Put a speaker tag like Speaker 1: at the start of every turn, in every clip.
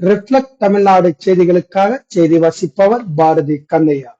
Speaker 1: Reflect Tamil Nadu செய்திகளுக்காக செய்தி வசிப்பவர் பாரதி கண்ணையா.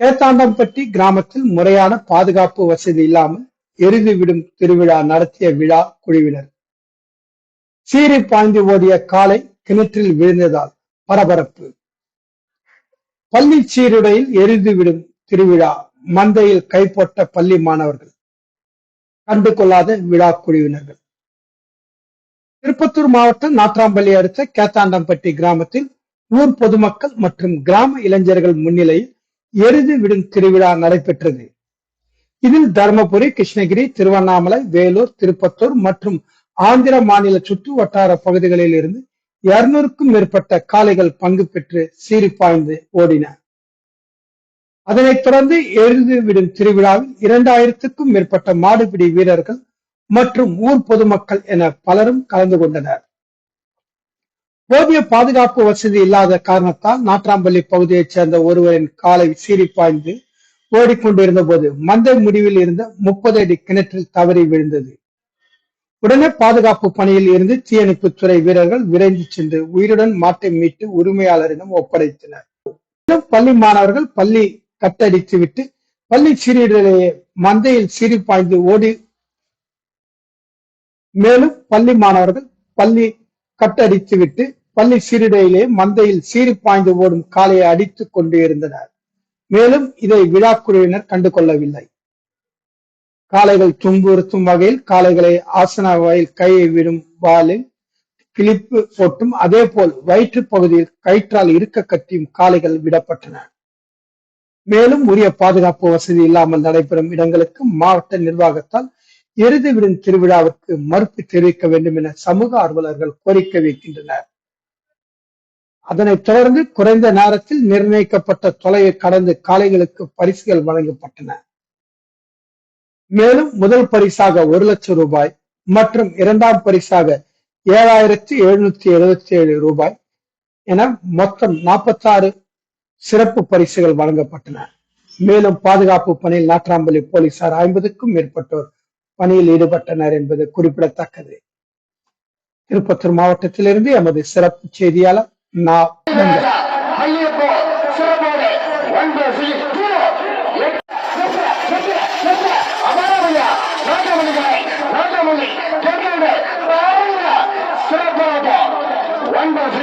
Speaker 1: ஏத்தாண்டம்பட்டி கிராமத்தில் முறையான பாதுகாப்பு வசதி இல்லாமல் எரிந்து விடும் திருவிழா நடத்திய விழா குழுவினர். சீறி பாய்ந்து ஓடிய காலை கிணற்றில் விழுந்ததால் பரபரப்பு. பள்ளி சீருடையில் எரிந்து விடும் திருவிழா மந்தையில் கைப்போட்ட பள்ளி மாணவர்கள் கண்டு கொள்ளாத விழா குழுவினர்கள். திருப்பத்தூர் மாவட்டம் நாட்ராம்பள்ளி அடுத்த கேத்தாண்டம்பட்டி கிராமத்தில் ஊர் பொதுமக்கள் மற்றும் கிராம இளைஞர்கள் முன்னிலையில் எருது விடும் திருவிழா நடைபெற்றது. இதில் தருமபுரி கிருஷ்ணகிரி திருவண்ணாமலை வேலூர் திருப்பத்தூர் மற்றும் ஆந்திர மாநில சுற்று வட்டார பகுதிகளில் இருந்து இருநூறுக்கும் மேற்பட்ட காளைகள் பங்கு பெற்று சீறி பாய்ந்து ஓடின. அதனைத் தொடர்ந்து எருது விடும் திருவிழாவில் இரண்டாயிரத்துக்கும் மேற்பட்ட மாடுபிடி வீரர்கள் மற்றும் ஊர் பொதுமக்கள் என பலரும் கலந்து கொண்டனர். போதிய பாதுகாப்பு வசதி இல்லாத காரணத்தால் நாட்ராம்பள்ளி பகுதியைச் சேர்ந்த ஒருவரின் காலை சீறி பாய்ந்து ஓடிக்கொண்டிருந்த போது மந்தை முடிவில் இருந்த முப்பது அடி கிணற்றில் தவறி விழுந்தது. உடனே பாதுகாப்பு பணியில் இருந்து தீயணைப்புத்துறை வீரர்கள் விரைந்து சென்று உயிருடன் மாட்டை மீட்டு உரிமையாளரிடம் ஒப்படைத்தனர். பள்ளி மாணவர்கள் பள்ளி கட்டடித்து விட்டு பள்ளி சீரியர்களையே மந்தையில் சீறி பாய்ந்து ஓடி மேலும் பள்ளி மாணவர்கள் பள்ளி கட்டடித்து விட்டு பள்ளி சீருடையிலே மந்தையில் சீறி பாய்ந்து ஓடும் காலையை அடித்துக் கொண்டு இருந்தனர். மேலும் இதை விழாக்குழுவினர் கண்டு கொள்ளவில்லை காளைகள் துன்புறுத்தும் வகையில் காளைகளை ஆசன வகையில் கையை விடும் வாலில் கிளிப்பு போட்டும் அதே போல் வயிற்று பகுதியில் கயிற்றால் இருக்க கட்டியும் காளைகள் விடப்பட்டன. மேலும் உரிய பாதுகாப்பு வசதி இல்லாமல் நடைபெறும் இடங்களுக்கு மாவட்ட நிர்வாகத்தால் எருது விடும் திருவிழாவிற்கு மறுப்பு தெரிவிக்க வேண்டும் என சமூக ஆர்வலர்கள் கோரிக்கை வைக்கின்றனர். அதனைத் தொடர்ந்து குறைந்த நேரத்தில் நிர்ணயிக்கப்பட்ட தொலையை கடந்து காளைகளுக்கு பரிசுகள் வழங்கப்பட்டன. மேலும் முதல் பரிசாக ஒரு லட்சம் ரூபாய் மற்றும் இரண்டாம் பரிசாக ஏழாயிரத்தி எழுநூத்தி எழுபத்தி ஏழு ரூபாய் என மொத்தம் நாற்பத்தாறு சிறப்பு பரிசுகள் வழங்கப்பட்டன. மேலும் பாதுகாப்பு பணியில் நாட்ராம்பள்ளி போலீசார் ஐம்பதுக்கும் மேற்பட்டோர் பணியில் ஈடுபட்டனர் என்பது குறிப்பிடத்தக்கது. திருப்பத்தூர் மாவட்டத்திலிருந்து எமது சிறப்பு செய்தியாளர் நா.
Speaker 2: ஒன்பது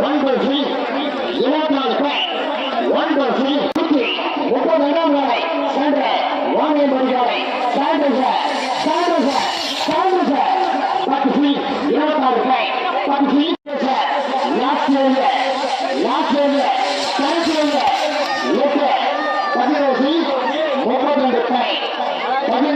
Speaker 2: ஒன்பது புள்ளி இருபத்தி நாலு பேர் ஒன்பது புள்ளி நூற்றி முப்பது இடம் வரை சென்ற வானிலை மொழிகளை சான்றிதழ் சான்றிதழ் சான்றிதழ் பத்து புள்ளி இருபத்தி நாலு பேர் பத்து புள்ளி நாற்பது நாற்பது பதினேழு புள்ளி முப்பத்தி ரெண்டு பேர் பதினேழு